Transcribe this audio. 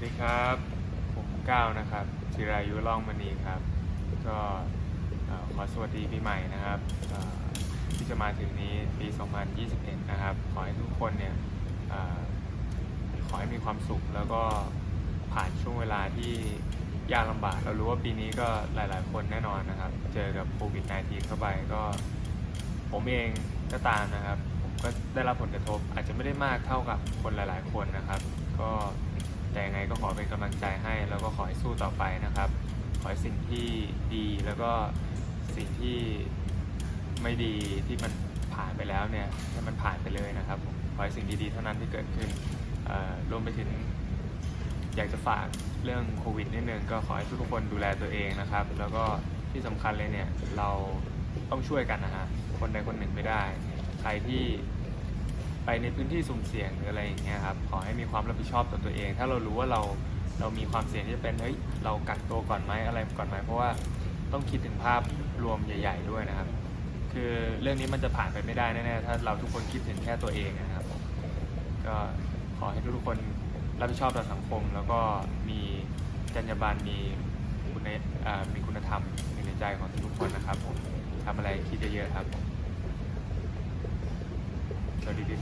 วัสดีครับ ผมก้าวนะครับจิรายุล่องมณีครับ ก็ขอสวัสดีปีใหม่นะครับที่จะมาถึงนี้ปี 2021 นะครับ ขอให้ทุกคนเนี่ยอขอให้มีความสุขแล้วก็ผ่านช่วงเวลาที่ยากลำบากเรารู้ว่าปีนี้ก็หลาย ๆ คนแน่นอนนะครับ เจอกับโควิด -19 เข้าไปก็ผมเองก็ตามนะครับ ผมก็ได้รับผลกระทบอาจจะไม่ได้มากเท่ากับคนหลาย ๆ คนนะครับ ก็ อเป็นกำลังใจให้แล้วก็ขอให้สู้ต่อไปนะครับ ขอให้สิ่งที่ดีแล้วก็สิ่งที่ไม่ดีที่มันผ่านไปแล้วเนี่ยให้มันผ่านไปเลยนะครับขอให้สิ่งดีๆเท่านั้นที่เกิดขึ้นรวมไปถึงอยากจะฝากเรื่องโควิดนิดนึงก็ขอให้ทุกคนดูแลตัวเองนะครับ แล้วก็ที่สำคัญเลยเนี่ยเราต้องช่วยกันนะฮะคนใดคนหนึ่งไม่ได้ ใครที่ ไปในพื้นที่สุ่มเสี่ยงหรืออะไรอย่างเงี้ยครับขอให้มีความรับผิดชอบต่อตัวเอง ถ้าเรารู้ว่าเราเรามีความเสี่ยงที่จะเป็นเฮ้ยเรากักตัวก่อนไหมอะไรก่อนไหมเพราะว่าต้องคิดถึงภาพรวมใหญ่ ๆ ด้วยนะครับ คือเรื่องนี้มันจะผ่านไปไม่ได้แน่ๆถ้าเราทุกคนคิดถึงแค่ตัวเองนะครับ ก็ขอให้ทุกๆคนรับผิดชอบต่อสังคม แล้วก็มีจรรยาบรรณมีคุณมีคุณธรรมในใจของทุกคนนะครับผมทำอะไรคิดเยอะๆครับผมสวัสดี